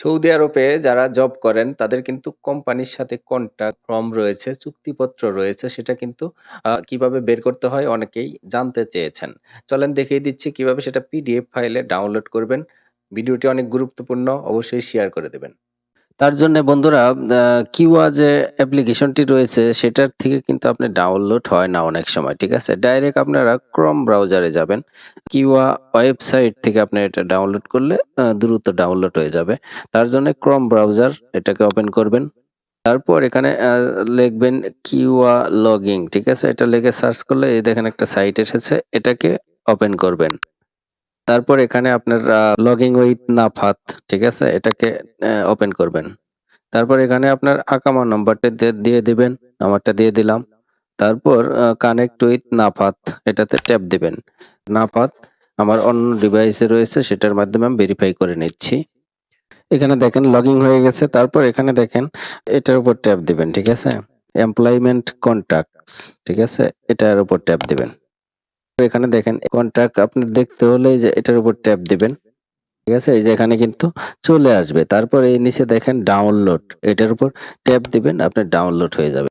Saudi আরবে যারা job করেন তাদের কিন্তু কোম্পানির সাথে কন্ট্রাক্ট ফর্ম রয়েছে, চুক্তিপত্র রয়েছে সেটা কিন্তু কীভাবে বের করতে হয় অনেকেই জানতে চেয়েছেন। চলেন দেখিয়ে দিচ্ছি কীভাবে সেটা পিডিএফ ফাইলে ডাউনলোড করবেন। ভিডিওটি অনেক গুরুত্বপূর্ণ অবশ্যই শেয়ার করে দেবেন। তার জন্যে বন্ধুরা আ কিউয়া যে অ্যাপ্লিকেশনটি রয়েছে সেটার থেকে কিন্তু আপনি ডাউনলোড হয় না অনেক সময়, ঠিক আছে? ডাইরেক্ট আপনারা ক্রোম ব্রাউজারে যাবেন। কিউয়া ওয়েবসাইট থেকে আপনি এটা ডাউনলোড করলে দ্রুত ডাউনলোড হয়ে যাবে। তার জন্য ক্রম ব্রাউজার এটাকে ওপেন করবেন। তারপর এখানে লিখবেন কিউয়া লগিং, ঠিক আছে? এটা লিখে সার্চ করলে এই দেখেন একটা সাইট এসেছে, এটাকে ওপেন করবেন। তারপর এখানে আপনার লগিং উইথ নাফাত, ঠিক আছে? এটাকে ওপেন করবেন। তারপর এখানে আপনার আকামা নাম্বারটা দিয়ে দিবেন। নাম্বারটা দিয়ে দিলাম। তারপর কানেক্ট উইথ নাফাত এটাতে ট্যাপ দিবেন। নাফাত আমার অন্য ডিভাইসে রয়েছে সেটার মাধ্যমে আমি ভেরিফাই করে নিচ্ছি। এখানে দেখেন লগিং হয়ে গেছে। তারপর এখানে দেখেন এটার উপর ট্যাপ দিবেন, ঠিক আছে? এমপ্লয়মেন্ট কন্ট্রাক্টস, ঠিক আছে? এটার উপর ট্যাপ দিবেন। এখানে দেখেন কন্ট্রাক্ট আপনার দেখতে হলে যে এটার উপর ট্যাপ দিবেন। ঠিক আছে? এই যে এখানে কিন্তু চলে আসবে। তারপর এই নিচে দেখেন ডাউনলোড, এটার উপর ট্যাপ দিবেন, আপনার ডাউনলোড হয়ে যাবে।